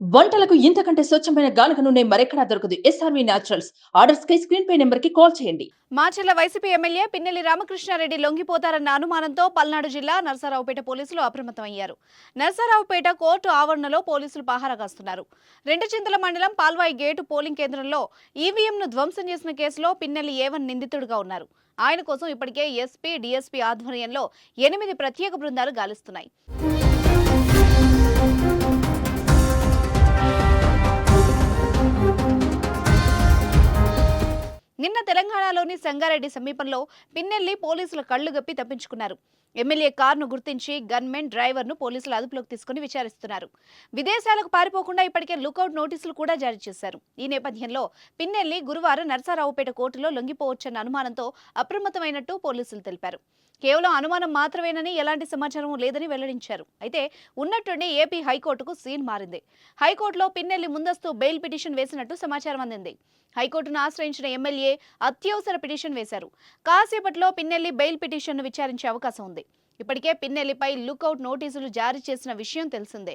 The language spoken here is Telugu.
వంటలకు ఇంతకంటే స్వచ్ఛమైన గానుక నూనె మరెక్కడా దొరకదు. ఎస్ఆర్వి న్యాచురల్స్ ఆర్డర్స్ కై స్క్రీన్ పే నెంబర్కి కాల్ చేయండి. మాచర్ల వైసీపీ ఎమ్మెల్యే పిన్నెల్లి రామకృష్ణారెడ్డి లొంగిపోతారన్న అనుమానంతో పల్నాడు జిల్లా నరసారావుపేట పోలీసులు అప్రమత్తమయ్యారు. నరసారావుపేట కోర్టు ఆవరణలో పోలీసులు పహారా కాస్తున్నారు. రెండు చింతల మండలం పాల్వాయి గేటు పోలింగ్ కేంద్రంలో ఈవీఎంను ధ్వంసం చేసిన కేసులో పిన్నెల్లి ఏవన్ నిందితుడిగా ఉన్నారు. ఆయన కోసం ఇప్పటికే ఎస్పీ డీఎస్పీ ఆధ్వర్యంలో ఎనిమిది ప్రత్యేక బృందాలు గాలిస్తున్నాయి. నిన్న తెలంగాణలోని సంగారెడ్డి సమీపంలో పిన్నెల్లి పోలీసుల కళ్ళు గప్పి తప్పించుకున్నారు. ఎమ్మెల్యే కారును గుర్తించి గన్మెన్ డ్రైవర్ను పోలీసులు అదుపులోకి తీసుకుని విచారిస్తున్నారు. విదేశాలకు పారిపోకుండా ఇప్పటికే లుకౌట్ నోటీసులు కూడా జారీ చేశారు. ఈ నేపథ్యంలో పిన్నెల్లి గురువారం నరసారావుపేట కోర్టులో లొంగిపోవచ్చన్న అనుమానంతో అప్రమత్తమైనట్టు పోలీసులు తెలిపారు. కేవలం అనుమానం మాత్రమేనని ఎలాంటి సమాచారం లేదని వెల్లడించారు. అయితే ఉన్నట్టుండి ఏపీ హైకోర్టుకు సీన్ మారింది. హైకోర్టులో పిన్నెల్లి ముందస్తు బెయిల్ పిటిషన్ వేసినట్టు సమాచారం అందింది. హైకోర్టును ఆశ్రయించిన ఎమ్మెల్యే అత్యవసర పిటిషన్ వేశారు. కాసేపట్లో పిన్నెల్లి బెయిల్ పిటిషన్ను విచారించే అవకాశం ఉంది. ఇప్పటికే పిన్నెల్లిపై లుకౌట్ నోటీసులు జారీ చేసిన విషయం తెలిసిందే.